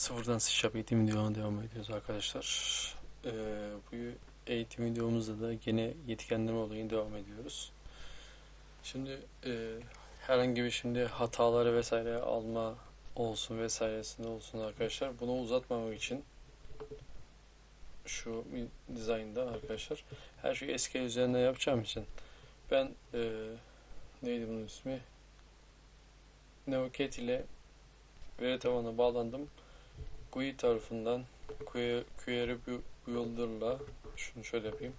Sıfırdan C Sharp eğitim videolarına devam ediyoruz arkadaşlar. Ee, bu eğitim videomuzda da gene yetkilendirme olayına devam ediyoruz. Şimdi e, herhangi bir şimdi hataları vesaire alma olsun vesairesinde olsun arkadaşlar. Bunu uzatmamak için şu dizaynda arkadaşlar her şeyi SQL üzerinde yapacağım için ben e, neydi bunun ismi? Neocat ile veri tabanına bağlandım. GUI tarafından query query bu- builder'la şunu şöyle yapayım.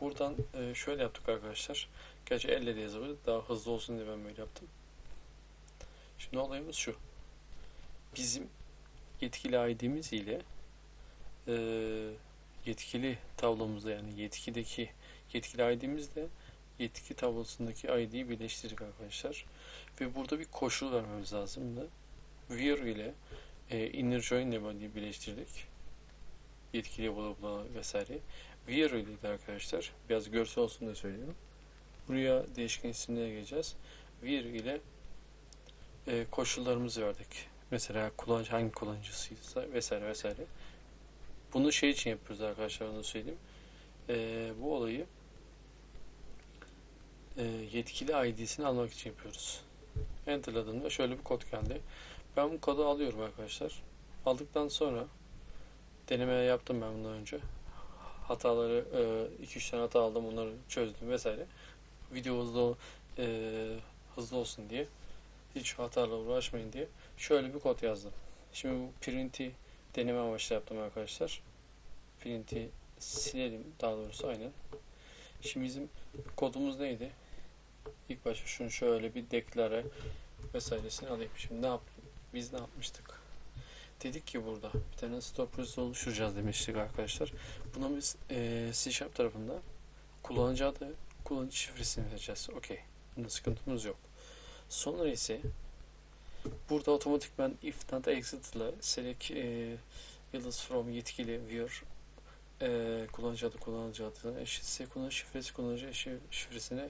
Buradan e, şöyle yaptık arkadaşlar. Gerçi elle de yazabilir. Daha hızlı olsun diye ben böyle yaptım. Şimdi olayımız şu. Bizim yetkili ID'miz ile e, yetkili tablomuzda yani yetkideki yetkili ID'mizle yetki tablosundaki ID'yi birleştirdik arkadaşlar. Ve burada bir koşul vermemiz lazımdı. Where ile e, inner join ile birleştirdik. Yetkili bula vesaire. İle de arkadaşlar biraz görsel olsun da söylüyorum. Buraya değişken isimlere geleceğiz. Where ile e, koşullarımızı verdik. Mesela kullanıcı hangi kullanıcısıysa vesaire vesaire. Bunu şey için yapıyoruz arkadaşlar onu söyleyeyim. E, bu olayı e, yetkili ID'sini almak için yapıyoruz. Enter'ladığımda şöyle bir kod geldi. Ben bu kodu alıyorum arkadaşlar. Aldıktan sonra deneme yaptım ben bundan önce. Hataları 2-3 tane hata aldım onları çözdüm vesaire. Video hızlı e, hızlı olsun diye hiç hatalarla uğraşmayın diye şöyle bir kod yazdım. Şimdi bu print'i deneme amaçlı yaptım arkadaşlar. Print'i silelim daha doğrusu aynen. Şimdi bizim kodumuz neydi? İlk başta şunu şöyle bir deklare vesairesini alayım. Şimdi ne yapayım? Biz ne yapmıştık? Dedik ki burada bir tane stop process oluşturacağız demiştik arkadaşlar. Buna biz e, C Sharp tarafında kullanıcı adı, kullanıcı şifresini vereceğiz. Okey. Bunda sıkıntımız yok. Sonra ise burada otomatikman if not exit ile select e, yıldız from yetkili where e, kullanıcı adı kullanıcı adına eşitse kullanıcı şifresi kullanıcı şifresine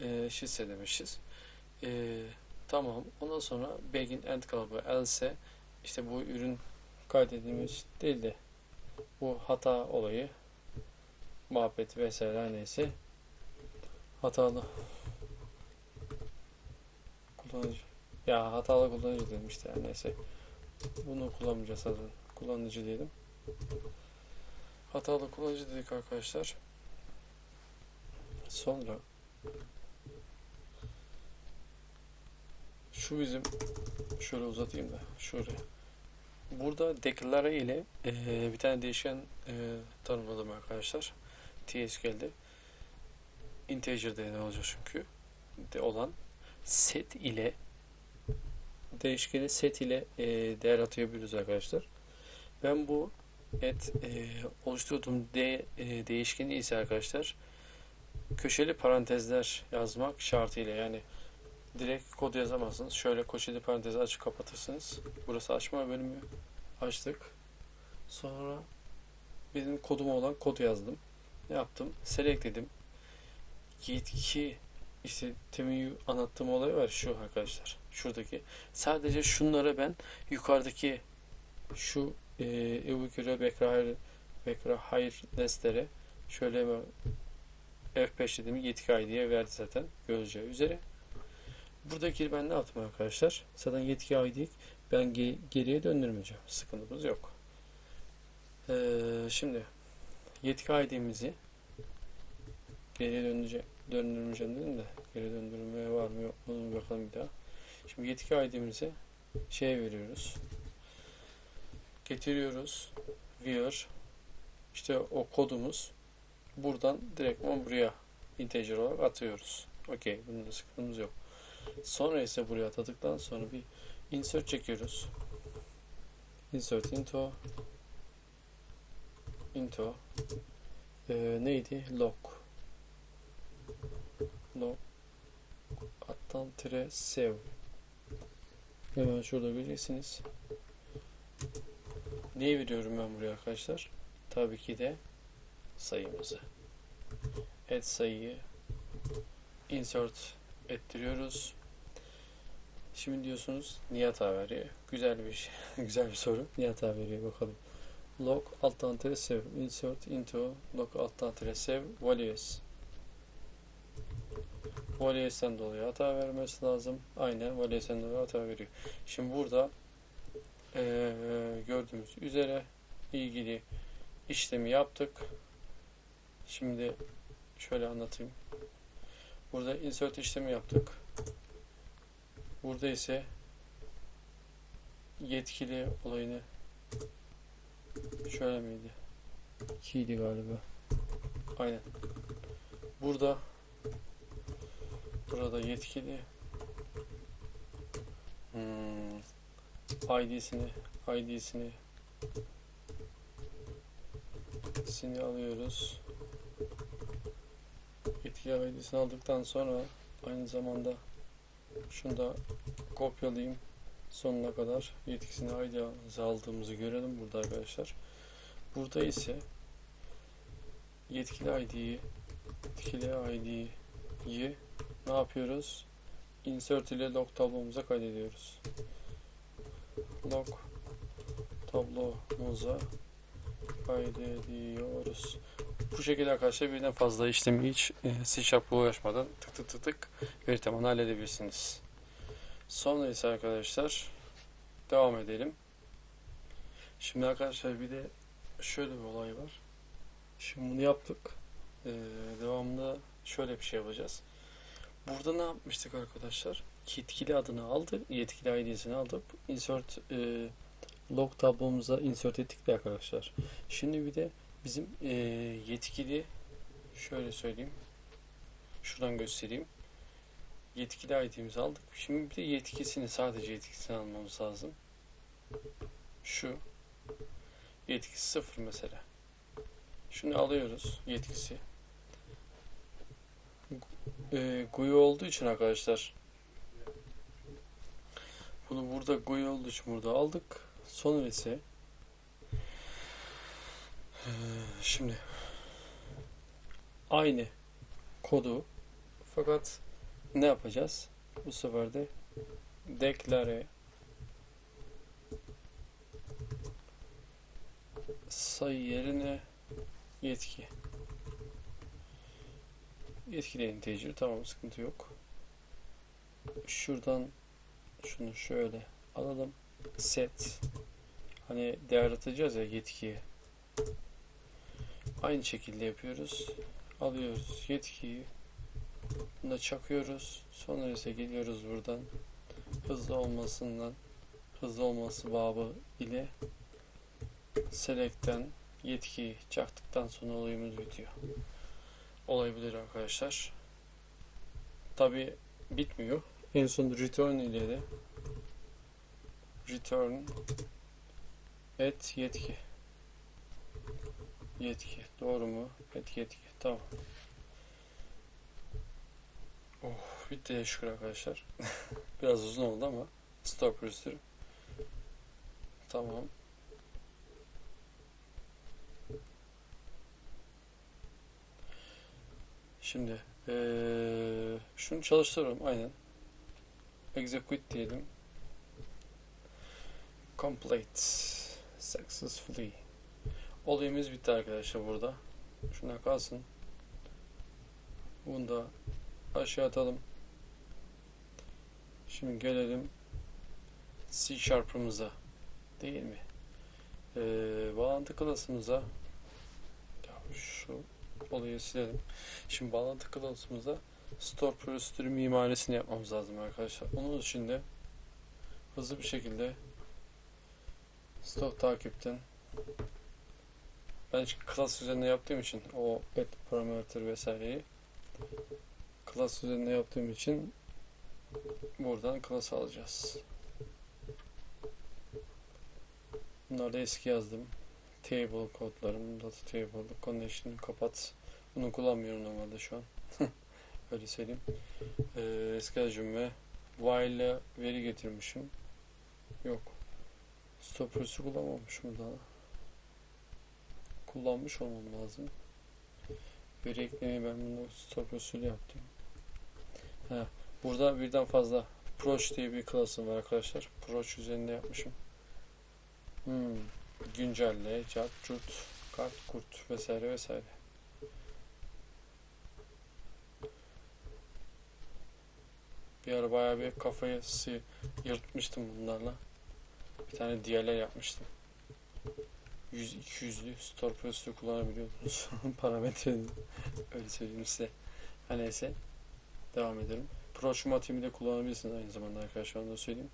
e, eşitse demişiz. E, tamam. Ondan sonra begin end kalıbı else işte bu ürün kaydedilmiş değil de bu hata olayı muhabbet vesaire neyse hatalı kullanıcı ya hatalı kullanıcı dedim işte her neyse. Bunu kullanmayacağız zaten. Kullanıcı diyelim. Hatalı kullanıcı dedik arkadaşlar. Sonra şu bizim şöyle uzatayım da şuraya burada declare ile eee, bir tane değişken eee, tanımladım arkadaşlar. TSQL'de integer değeri olacak çünkü? De olan set ile değişkeni set ile eee, değer atayabiliriz arkadaşlar. Ben bu et eee, oluşturduğum de, eee, değişkeni ise arkadaşlar köşeli parantezler yazmak şartıyla yani direkt kod yazamazsınız. Şöyle köşeli parantezi açıp kapatırsınız. Burası açma bölümü açtık. Sonra benim kodum olan kodu yazdım. Ne yaptım? Select dedim. Yetki işte temin anlattığım olay var şu arkadaşlar. Şuradaki. Sadece şunlara ben yukarıdaki şu e, Ebu Bekra Hayır Bekra Hayır nestlere şöyle hemen F5 dediğim yetki ID'ye verdi zaten göreceği üzere. Buradaki ben ne yaptım arkadaşlar? Zaten yetki ID'yi ben ge- geriye döndürmeyeceğim. Sıkıntımız yok. Ee, şimdi yetki ID'mizi geriye döneceğim, döndürmeyeceğim dedim de geri döndürmeye var mı yok mu bakalım bir daha. Şimdi yetki ID'mizi şeye veriyoruz. Getiriyoruz. Where işte o kodumuz buradan direkt buraya integer olarak atıyoruz. Okey. Bunda sıkıntımız yok. Sonra ise buraya atadıktan sonra bir insert çekiyoruz. Insert into into Ee, neydi? Log log attan tire save hemen şurada göreceksiniz. Neyi veriyorum ben buraya arkadaşlar? Tabii ki de sayımızı. Add sayıyı insert ettiriyoruz. Şimdi diyorsunuz hata veriyor? Güzel bir şey. Güzel bir soru. Hata veriyor bakalım. Log alttan tere save. Insert into log alttan tere save values. Values'ten dolayı hata vermesi lazım. Aynen values'ten dolayı hata veriyor. Şimdi burada eee, gördüğümüz üzere ilgili işlemi yaptık. Şimdi şöyle anlatayım. Burada insert işlemi yaptık. Burada ise yetkili olayını şöyle miydi? 2'ydi galiba. Aynen. Burada burada yetkili hmm, ID'sini ID'sini sini alıyoruz. Yetkili ID'sini aldıktan sonra aynı zamanda şunu da kopyalayayım sonuna kadar yetkisini ID aldığımızı görelim burada arkadaşlar. Burada ise yetkili ID'yi yetkili ID'yi ne yapıyoruz? Insert ile log tablomuza kaydediyoruz. Log tablomuza kaydediyoruz. Bu şekilde arkadaşlar birden fazla işlemi hiç e, C Sharp'la uğraşmadan tık tık tık tık veri tabanı halledebilirsiniz. Sonra ise arkadaşlar devam edelim. Şimdi arkadaşlar bir de şöyle bir olay var. Şimdi bunu yaptık. Ee, devamında şöyle bir şey yapacağız. Burada ne yapmıştık arkadaşlar? Yetkili adını aldık. Yetkili ID'sini aldık. Insert e, log tablomuza insert ettik de arkadaşlar. Şimdi bir de bizim e, yetkili şöyle söyleyeyim. Şuradan göstereyim. Yetkili ID'mizi aldık. Şimdi bir de yetkisini sadece yetkisini almamız lazım. Şu yetkisi sıfır mesela. Şunu alıyoruz yetkisi. E, GUI olduğu için arkadaşlar bunu burada GUI olduğu için burada aldık. Sonra ise şimdi aynı kodu fakat ne yapacağız? Bu sefer de declare sayı yerine yetki. Yetkili integer tamam sıkıntı yok. Şuradan şunu şöyle alalım. Set hani değer atacağız ya yetkiye. Aynı şekilde yapıyoruz. Alıyoruz yetkiyi. Bunu da çakıyoruz. Sonra ise geliyoruz buradan hızlı olmasından hızlı olması babı ile select'ten yetkiyi çaktıktan sonra olayımız bitiyor. Olay budur arkadaşlar. Tabi bitmiyor. En son return ile de return et yetki yetki doğru mu? Et yetki tamam. Oh bitti şükür arkadaşlar. Biraz uzun oldu ama stop restore. Tamam. Şimdi eee, şunu çalıştıralım aynen. Execute diyelim. Complete successfully. Olayımız bitti arkadaşlar burada. Şuna kalsın. Bunu da aşağı atalım. Şimdi gelelim C Sharp'ımıza. Değil mi? Ee, bağlantı klasımıza şu olayı silelim. Şimdi bağlantı klasımıza store prosedürü mimarisini yapmamız lazım arkadaşlar. Onun için de hızlı bir şekilde stok takipten ben klas üzerinde yaptığım için o et parametre vesaireyi klas üzerinde yaptığım için buradan klas alacağız. Bunları da eski yazdım. Table kodlarım, data table, connection kapat. Bunu kullanmıyorum normalde şu an. Öyle söyleyeyim. Ee, eski yazıcım ve while'e veri getirmişim. Yok. Stopper'sı kullanmamışım daha. Kullanmış olmam lazım. Veri eklemeyi ben bunu stopper'sıyla yaptım. Ha, burada birden fazla Proç diye bir klasım var arkadaşlar. Proç üzerinde yapmışım. Hmm. Güncelle, cart, curt, kart, kurt vesaire vesaire. Bir ara bayağı bir kafayı yırtmıştım bunlarla. Bir tane diğerler yapmıştım. 100-200'lü store prosesörü kullanabiliyordunuz. Parametreni öyle söyleyeyim size. Her neyse. Devam edelim. Proximative'i de kullanabilirsiniz aynı zamanda arkadaşlar onu da söyleyeyim.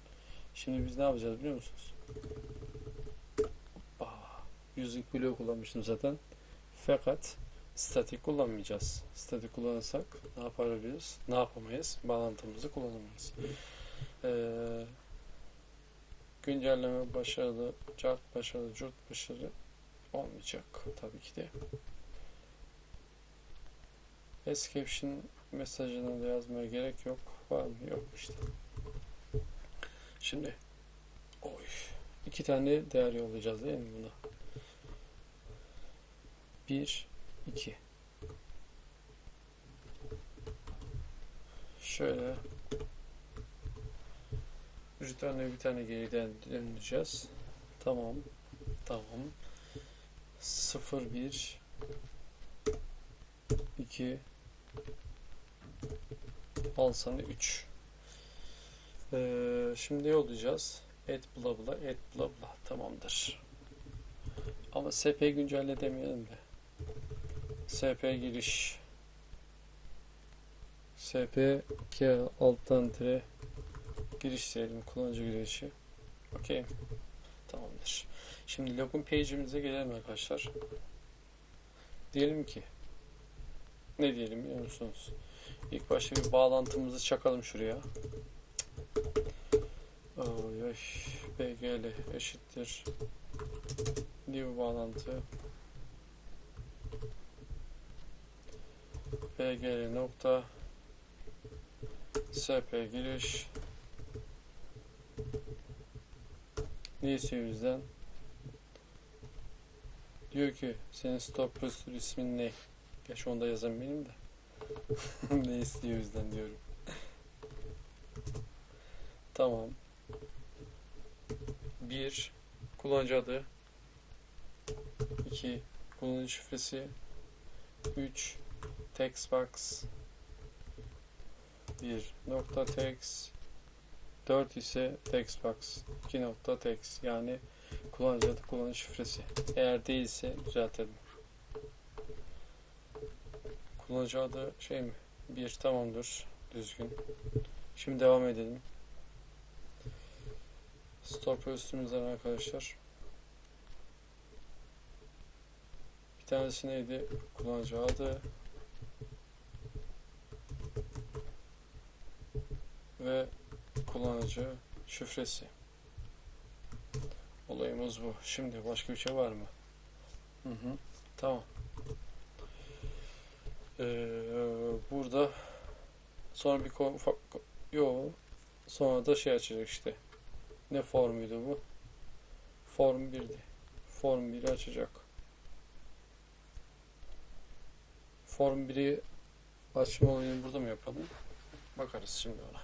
Şimdi biz ne yapacağız biliyor musunuz? Hoppa. Yüzlük kullanmıştım zaten. Fakat statik kullanmayacağız. Statik kullanırsak ne yapabiliriz? Ne yapamayız? Bağlantımızı kullanamayız. Ee, güncelleme başarılı, cart başarılı, curt başarılı olmayacak tabii ki de. Escaption mesajını da yazmaya gerek yok. Var mı? Yok işte. Şimdi oy, iki tane değer yollayacağız değil mi buna? Bir, iki. Şöyle return'e bir tane geriden döneceğiz. Tamam. Tamam. 0 1 2 al sana 3 ee, şimdi yollayacağız et bla bla et bla bla tamamdır. Ama sp güncelle demeyelim de sp giriş. Sp k alttan tire giriş diyelim kullanıcı girişi okey tamamdır şimdi login page'imize gelelim arkadaşlar diyelim ki ne diyelim biliyor musunuz İlk başta bir bağlantımızı çakalım şuraya. Oy oy. BGL eşittir. New bağlantı. BGL nokta SP giriş Neyse yüzden diyor ki senin stop prosedür ismin ne? Geç onda yazan benim de. ne istiyor yüzden diyorum. tamam. Bir kullanıcı adı. 2 kullanıcı şifresi. 3 text box. 1 nokta text. 4 ise text box. 2 nokta text yani kullanıcı adı kullanıcı şifresi. Eğer değilse düzeltelim. Kullanıcı adı şey mi? Bir tamamdır. Düzgün. Şimdi devam edelim. Stop üstümüzden arkadaşlar. Bir tanesi neydi? Kullanıcı adı. Ve kullanıcı şifresi. Olayımız bu. Şimdi başka bir şey var mı? Hı hı. Tamam. Ee, burada sonra bir ko- fa- ko- yo sonra da şey açacak işte. Ne formuydu bu? Form 1'di. Form 1'i açacak. Form 1'i açma olayını burada mı yapalım? Bakarız şimdi ona.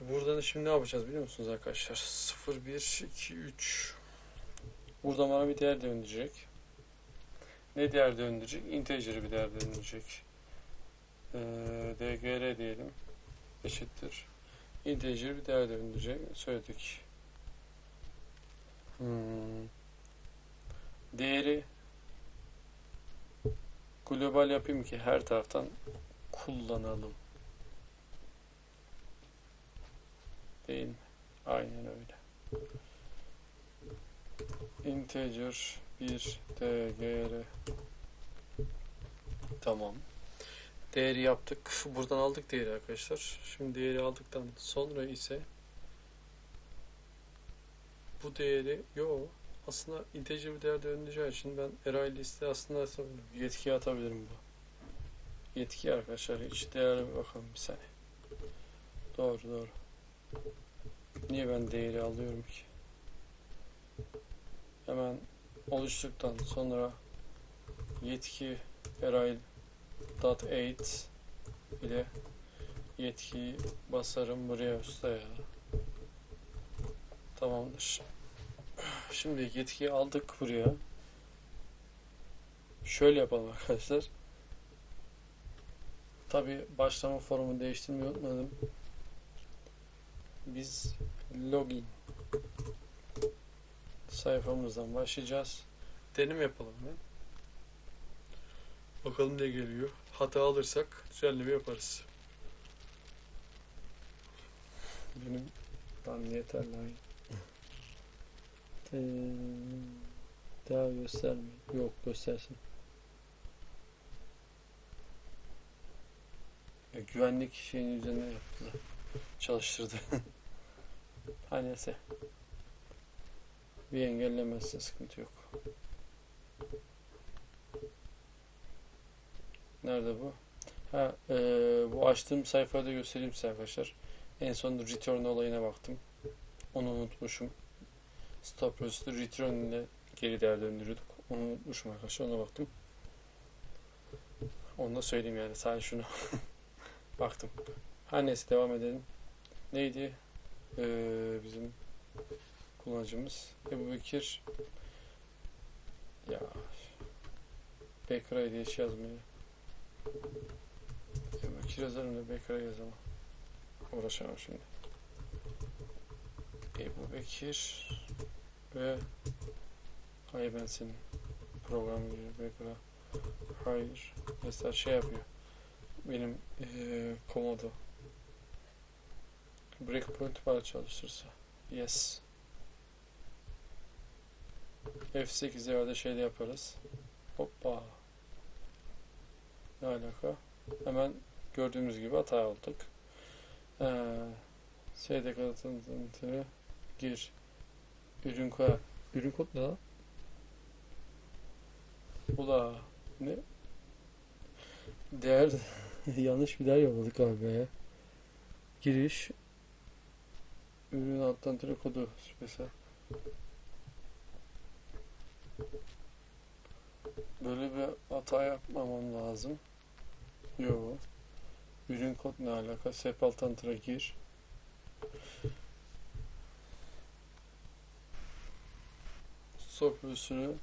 Buradan şimdi ne yapacağız biliyor musunuz arkadaşlar? 0, 1, 2, 3 Buradan bana bir değer döndürecek. Ne değer döndürecek? Integer'ı bir değer döndürecek. Ee, dgr diyelim. Eşittir. Integer bir değer döndürecek. Söyledik. Hmm. Değeri global yapayım ki her taraftan kullanalım. Değil mi? Aynen öyle. Integer 1 dgr Tamam. Değeri yaptık. Buradan aldık değeri arkadaşlar. Şimdi değeri aldıktan sonra ise bu değeri yo aslında integer bir değer döneceği için ben array liste aslında yetkiye atabilirim bu. Yetki arkadaşlar hiç değerli bir bakalım bir saniye. Doğru doğru. Niye ben değeri alıyorum ki? Hemen oluştuktan sonra yetki array dot 8 ile yetkiyi basarım buraya usta ya. Tamamdır. Şimdi yetkiyi aldık buraya. Şöyle yapalım arkadaşlar. Tabi başlama formu değiştirmeyi unutmadım. Biz login sayfamızdan başlayacağız. Denim yapalım ya. Bakalım ne geliyor. Hata alırsak düzenleme yaparız. Benim lan yeter lan. Ee, daha gösterme. Yok göstersin. Ya, güvenlik şeyin üzerine yaptı. Çalıştırdı. Her. Bir engellemezse sıkıntı yok. Nerede bu? Ha, e, bu açtığım sayfada göstereyim size arkadaşlar. En son return olayına baktım. Onu unutmuşum. Stop procedure return ile geri değer döndürüyorduk. Onu unutmuşum arkadaşlar. Ona baktım. Onu da söyleyeyim yani. Sadece şunu baktım. Her neyse devam edelim. Neydi? Ee, bizim kullanıcımız. Ebu Bekir ya Bekir'e diye hiç yazmıyor. Ebu Bekir yazarım da Bekir'e yazamam. Uğraşamam şimdi. Ebu Bekir ve hayır ben senin program giriyor Bekir'e hayır mesela şey yapıyor benim eee komodo breakpoint var çalıştırsa yes. F8 yerde şeyde yaparız. Hoppa. Ne alaka? Hemen gördüğümüz gibi hata olduk. Ee, şeyde katıltıntı gir. Ürün koy. Ürün kod ne lan? Ula ne? Değer yanlış bir değer yolladık ya giriş ürün alttan tire kodu mesela böyle bir hata yapmamam lazım. Yok ürün kod ne alaka? Sep alttan gir. Sofrasını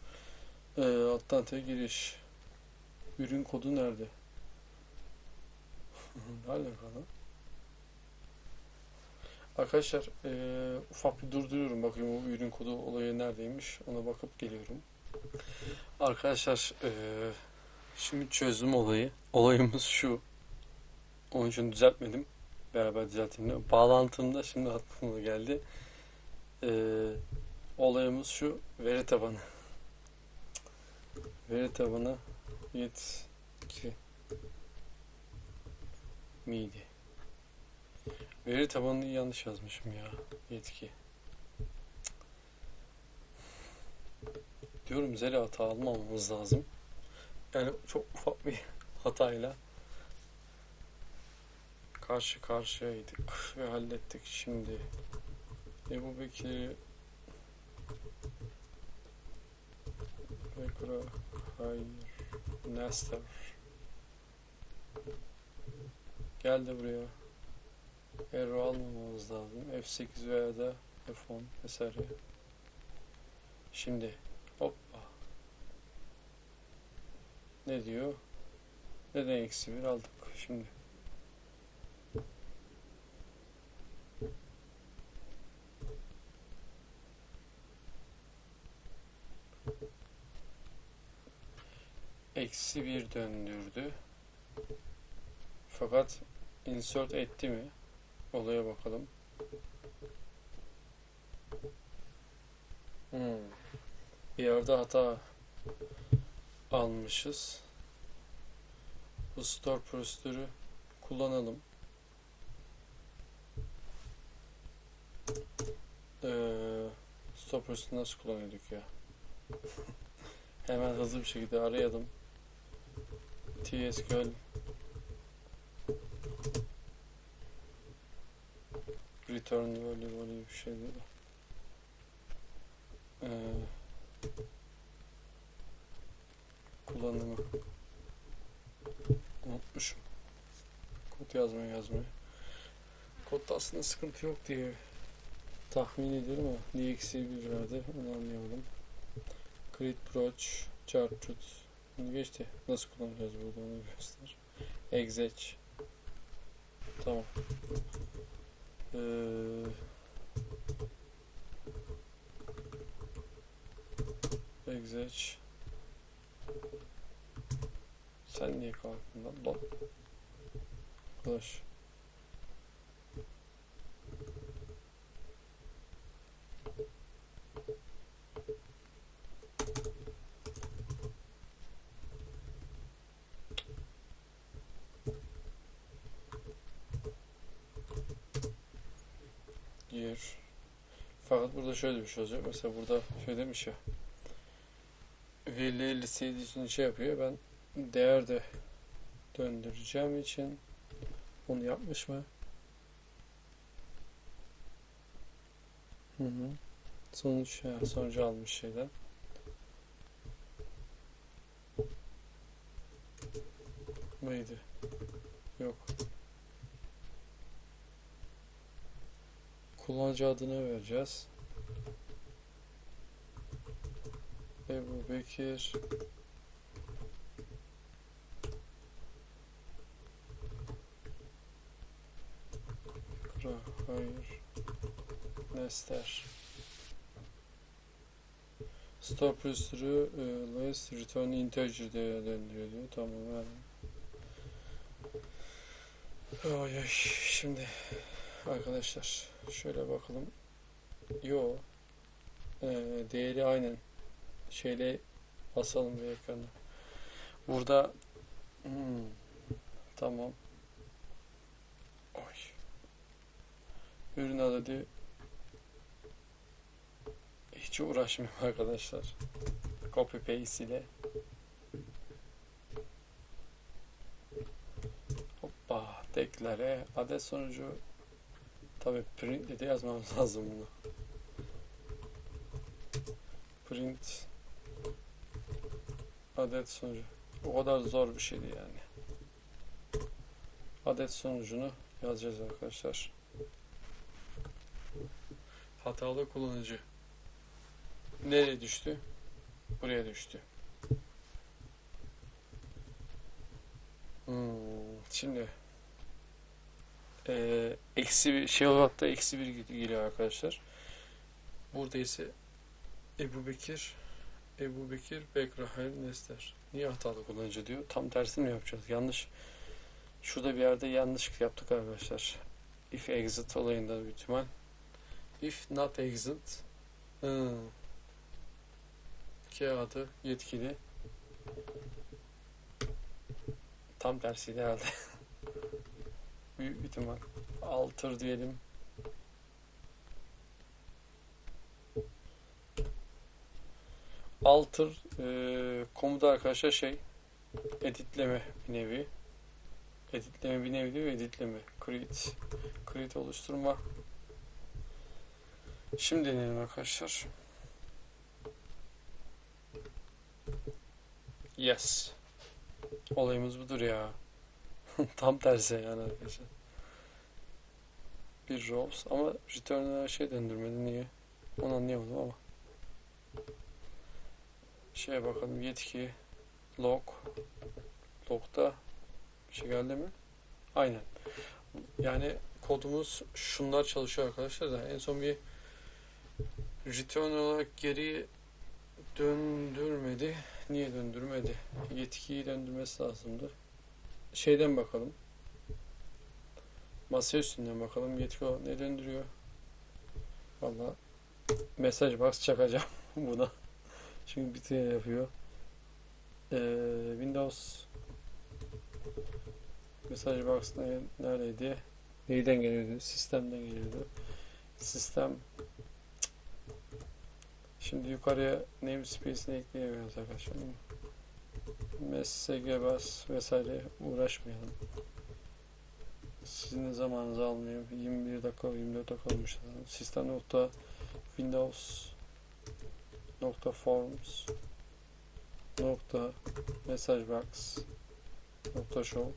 e, alttan tire giriş. Ürün kodu nerede? Ne alakalı Arkadaşlar eee, ufak bir durduruyorum bakayım o ürün kodu olayı neredeymiş ona bakıp geliyorum. Arkadaşlar eee, şimdi çözdüm olayı. Olayımız şu. Onun için düzeltmedim. Beraber düzelteyim. Bağlantımda şimdi aklıma geldi. Eee, olayımız şu. Veri tabanı. Veri tabanı yetki miydi? Veri tabanını yanlış yazmışım ya. Yetki. Diyorum zeri hata almamamız lazım. Yani çok ufak bir hatayla karşı karşıyaydık ve hallettik şimdi. Ebu Bekir'i Bekra Hayır Nester Gel de buraya. Error almamamız lazım. F8 veya da F10 vesaire. Şimdi hoppa. Ne diyor? Neden eksi bir aldık şimdi? Eksi bir döndürdü. Fakat insert etti mi? Olaya bakalım. Hmm. Bir yerde hata almışız. Bu store prosedürü kullanalım. Ee, store prosedürü nasıl kullanıyorduk ya? Hemen hızlı bir şekilde arayalım. TSQL return value value bir şey dedi. Ee, kullanımı unutmuşum. Kod yazmayı yazmayı. Kodda aslında sıkıntı yok diye tahmin ediyorum ama niye eksiği bir verdi onu anlayamadım. Create Broach, Chartut. Bunu geçti. Nasıl kullanacağız burada onu göster. Exec. Tamam. Ee, Exec. Sen niye kalktın lan? Lan. Arkadaş. Gir. Fakat burada şöyle bir şey olacak. Mesela burada şey demiş ya. Verileri listeli için şey yapıyor. Ben değer de döndüreceğim için onu yapmış mı? Hı hı. Sonuç ya, sonucu almış şeyden. Neydi? Yok. Kullanıcı adını vereceğiz. Ebu Bekir hayır. Nester. Stop restore e, return integer değerlendiriyor diyor. Tamam yani. Ay. Şimdi arkadaşlar şöyle bakalım. Yo. E, değeri aynen şeyle basalım bir ekrana. Burada hmm, tamam. Oy. Ürün adedi hiç uğraşmıyorum arkadaşlar. Copy paste ile. Hoppa deklare adet sonucu tabi print de yazmamız lazım bunu. Print adet sonucu. O kadar zor bir şeydi yani. Adet sonucunu yazacağız arkadaşlar. Hatalı kullanıcı. Nereye düştü? Buraya düştü. Hmm, şimdi eee eksi bir şey olarak da eksi bir geliyor arkadaşlar. Burada ise Ebu Bekir Ebu Bekir Bekrahel Nester. Niye hatalı kullanıcı diyor? Tam tersini mi yapacağız? Yanlış. Şurada bir yerde yanlış yaptık arkadaşlar. If exit olayında büyük ihtimal. If not exit. Hmm. Kağıdı yetkili. Tam tersiydi herhalde. büyük ihtimal. Alter diyelim. Alter e, komuta arkadaşlar şey editleme bir nevi. Editleme bir nevi değil mi? Editleme. Create. Create oluşturma. Şimdi deneyelim arkadaşlar. Yes. Olayımız budur ya. Tam tersi yani arkadaşlar. Bir rows ama return'a şey döndürmedi niye? Onu anlayamadım ama. Şeye bakalım yetki log log'da bir şey geldi mi? Aynen. Yani kodumuz şunlar çalışıyor arkadaşlar da en son bir return olarak geri döndürmedi. Niye döndürmedi? Yetkiyi döndürmesi lazımdı. Şeyden bakalım. Masa üstünden bakalım. Yetki o ne döndürüyor? Valla mesaj box çakacağım buna. Çünkü bir tane yapıyor. Ee, Windows mesaj box ne, neredeydi? Neyden geliyordu? Sistemden geliyordu. Sistem Şimdi yukarıya namespace'ini ekleyemiyoruz arkadaşlar. MSG bas vesaire uğraşmayalım. Sizin zamanınızı almayayım. 21 dakika 24 dakika olmuş. Sistem nokta Windows nokta forms nokta message box nokta show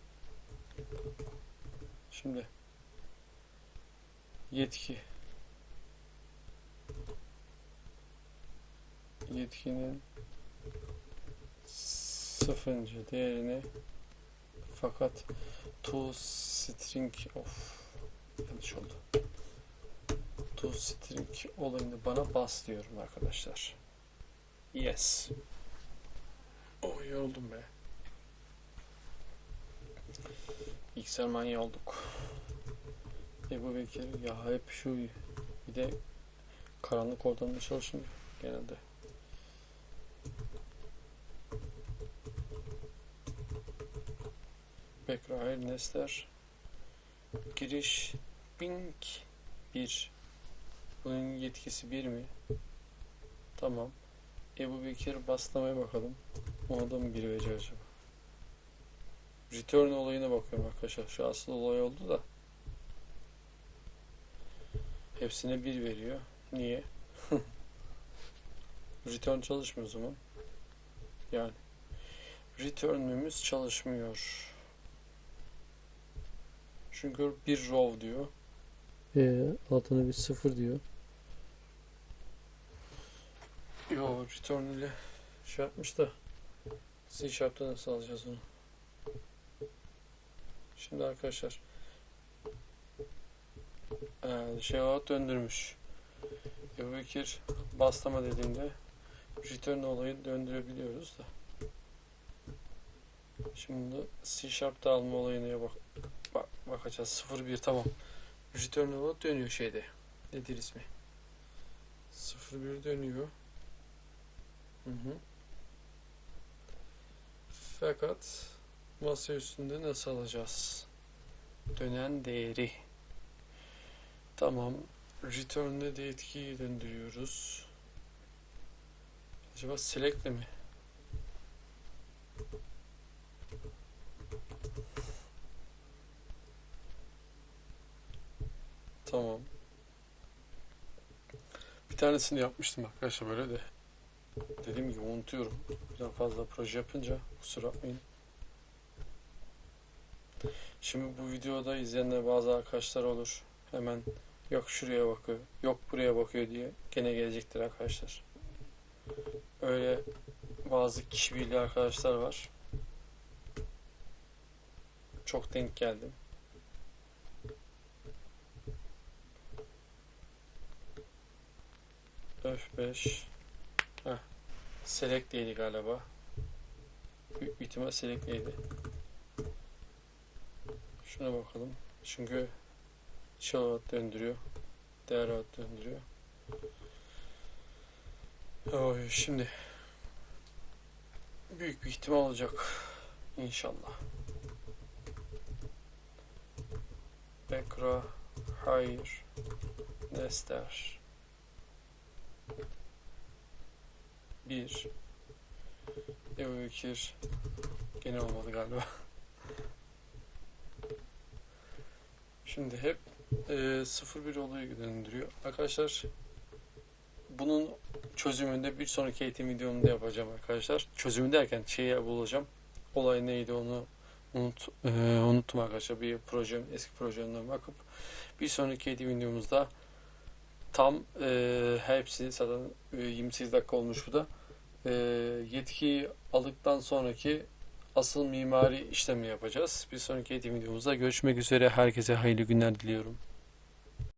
şimdi yetki yetkinin sıfırıncı değerini fakat to string of yanlış oldu. To string olayını bana bas diyorum arkadaşlar. Yes. Oh iyi oldum be. X'er manyağı olduk. Ebu Bekir ya hep şu bir de karanlık ortamda çalışmıyor genelde. Backfire Nester giriş Bing 1 bunun yetkisi 1 mi? Tamam. Ebu Bekir baslamaya bakalım. Ona da mı 1 verecek acaba? Return olayına bakıyorum arkadaşlar. Şu asıl olay oldu da. Hepsine 1 veriyor. Niye? Return çalışmıyor o zaman. Yani return'ümüz çalışmıyor. Çünkü bir row diyor. Ee, altına bir sıfır diyor. Yo return ile şey yapmış da C Sharp'ta nasıl alacağız onu? Şimdi arkadaşlar ee, şey olarak döndürmüş. Ebu Bekir bastama dediğinde return olayı döndürebiliyoruz da. Şimdi C Sharp'ta alma olayına bak, bak bakacağız. 01 tamam. Return olarak dönüyor şeyde. Nedir ismi? 01 dönüyor. Hı hı. Fakat masa üstünde nasıl alacağız? Dönen değeri. Tamam. Return'de de etkiyi döndürüyoruz. Acaba select'le mi? Tamam. Bir tanesini yapmıştım arkadaşlar böyle de. Dediğim gibi unutuyorum. Birden fazla proje yapınca kusura bakmayın. Şimdi bu videoda izleyenler bazı arkadaşlar olur. Hemen yok şuraya bakıyor, yok buraya bakıyor diye gene gelecektir arkadaşlar. Öyle bazı kişi birliği arkadaşlar var. Çok denk geldim. F5. Heh. Select'teydi galiba. Büyük bir ihtimal Select'teydi. Şuna bakalım. Çünkü şey çalat döndürüyor. Değer rahat döndürüyor. Oy, şimdi büyük bir ihtimal olacak. İnşallah. Bekra hayır dester 1 Ebu Bekir Gene olmadı galiba. Şimdi hep e, 0-1 olayı döndürüyor. Arkadaşlar bunun çözümünde bir sonraki eğitim videomda yapacağım arkadaşlar. Çözümü derken şeyi bulacağım. Olay neydi onu unut, e, unuttum arkadaşlar. Bir projem, eski projemden bakıp bir sonraki eğitim videomuzda tam e, hepsi zaten e, 28 dakika olmuş bu da. E, yetkiyi aldıktan sonraki asıl mimari işlemi yapacağız. Bir sonraki eğitim videomuzda görüşmek üzere. Herkese hayırlı günler diliyorum.